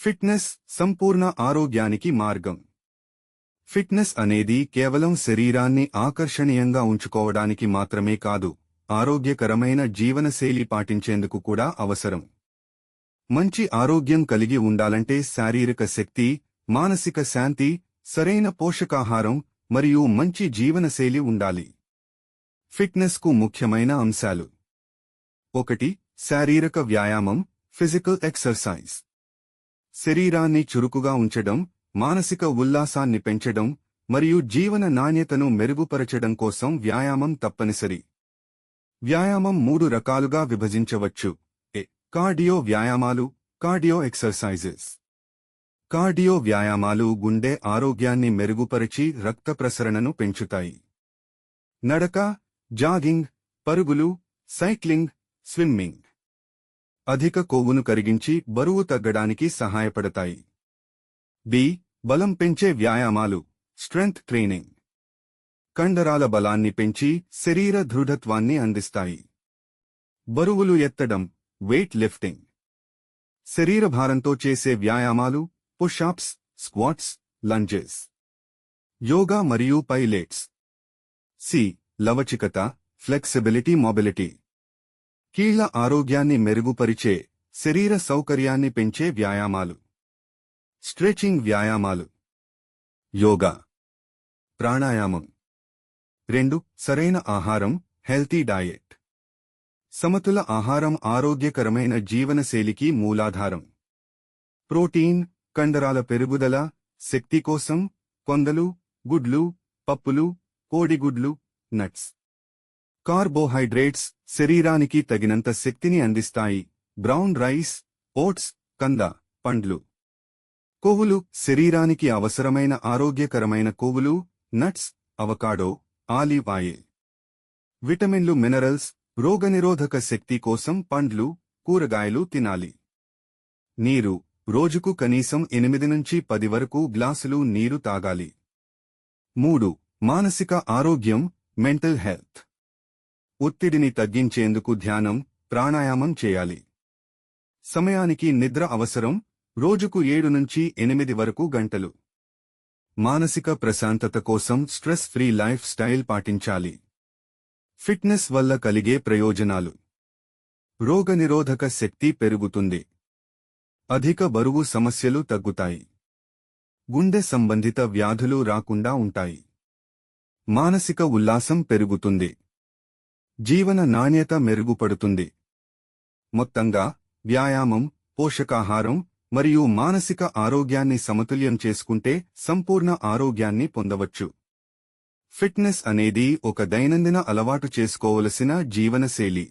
Fitness సంపూర్ణ ఆరోగ్యానికి మార్గం. Fitness అనేది కేవలం శరీరాన్ని ఆకర్షణీయంగా ఉంచుకోవడానికి మాత్రమే కాదు ఆరోగ్యకరమైన జీవనశైలి పాటించేందుకు కూడా అవసరం. మంచి ఆరోగ్యం కలిగి ఉండాలంటే శారీరక శక్తి మానసిక శాంతి సరైన పోషకాహారం మరియు మంచి జీవనశైలి ఉండాలి. ఫిట్నెస్కు ముఖ్యమైన అంశాలు. ఒకటి శారీరక వ్యాయామం ఫిజికల్ ఎక్సర్సైజ్. శరీరాన్ని చురుకుగా ఉంచడం మానసిక ఉల్లాసాన్ని పెంచడం మరియు జీవన నాణ్యతను మెరుగుపరచడం కోసం వ్యాయామం తప్పనిసరి. వ్యాయామం మూడు రకాలుగా విభజించవచ్చు. ఏ కార్డియో వ్యాయామాలు కార్డియో ఎక్సర్సైజెస్. కార్డియో వ్యాయామాలు గుండె ఆరోగ్యాన్ని మెరుగుపరిచి రక్త ప్రసరణను పెంచుతాయి. నడక జాగింగ్ పరుగులు సైక్లింగ్ స్విమ్మింగ్. అధిక కొవ్వును కరిగించి బరువు తగ్గడానికి సహాయపడతాయి. బి. బలం పెంచే వ్యాయామాలు. Strength training. కండరాల బలాన్ని పెంచి శరీర దృఢత్వాన్ని అందిస్తాయి. బరువులు ఎత్తడం. Weight lifting. శరీర భారంతో చేసే వ్యాయామాలు. Pushups squats lunges. యోగా మరియు పైలేట్స్. సి. లవచికత. Flexibility mobility. కీళ్ళ ఆరోగ్యాన్ని మెరుగుపరిచే శరీర సౌకర్యాన్ని పెంచే వ్యాయామాలు. స్ట్రెచింగ్ వ్యాయామాలు. యోగా. ప్రాణాయామం. రెండు సరైన ఆహారం హెల్తీ డయట్ సమతుల ఆహారం ఆరోగ్యకరమైన జీవనశైలికి మూలాధారం. ప్రోటీన్ కండరాల పెరుగుదల శక్తి కోసం కొందలు గుడ్లు పప్పులు కోడిగుడ్లు నట్స్. కార్బోహైడ్రేట్స్ శరీరానికి తగినంత శక్తిని అందిస్తాయి. బ్రౌన్ రైస్ ఓట్స్ కంద పండ్లు. కొవ్వులు శరీరానికి అవసరమైన ఆరోగ్యకరమైన కొవ్వులు నట్స్ అవకాడో ఆలివ్ ఆయిల్. విటమిన్లు మినరల్స్ రోగనిరోధక శక్తి కోసం పండ్లు కూరగాయలు తినాలి. నీరు రోజుకు కనీసం ఎనిమిది నుంచి పది వరకు గ్లాసులు నీరు తాగాలి. మూడు మానసిక ఆరోగ్యం మెంటల్ హెల్త్. ఒత్తిడిని తగ్గించేందుకు ధ్యానం ప్రాణాయామం చేయాలి. సమయానికి నిద్ర అవసరం రోజుకు ఏడు నుంచి ఎనిమిది వరకు గంటలు. మానసిక ప్రశాంతత కోసం స్ట్రెస్ ఫ్రీ లైఫ్ స్టైల్ పాటించాలి. ఫిట్నెస్ వల్ల కలిగే ప్రయోజనాలు. రోగనిరోధక శక్తి పెరుగుతుంది. అధిక బరువు సమస్యలు తగ్గుతాయి. గుండె సంబంధిత వ్యాధులు రాకుండా ఉంటాయి. మానసిక ఉల్లాసం పెరుగుతుంది. జీవన నాణ్యత మెరుగుపడుతుంది. మొత్తంగా వ్యాయామం పోషకాహారం మరియు మానసిక ఆరోగ్యాన్ని సమతుల్యం చేసుకుంటే సంపూర్ణ ఆరోగ్యాన్ని పొందవచ్చు. ఫిట్నెస్ అనేది ఒక దైనందిన అలవాటు చేసుకోవలసిన జీవనశైలి.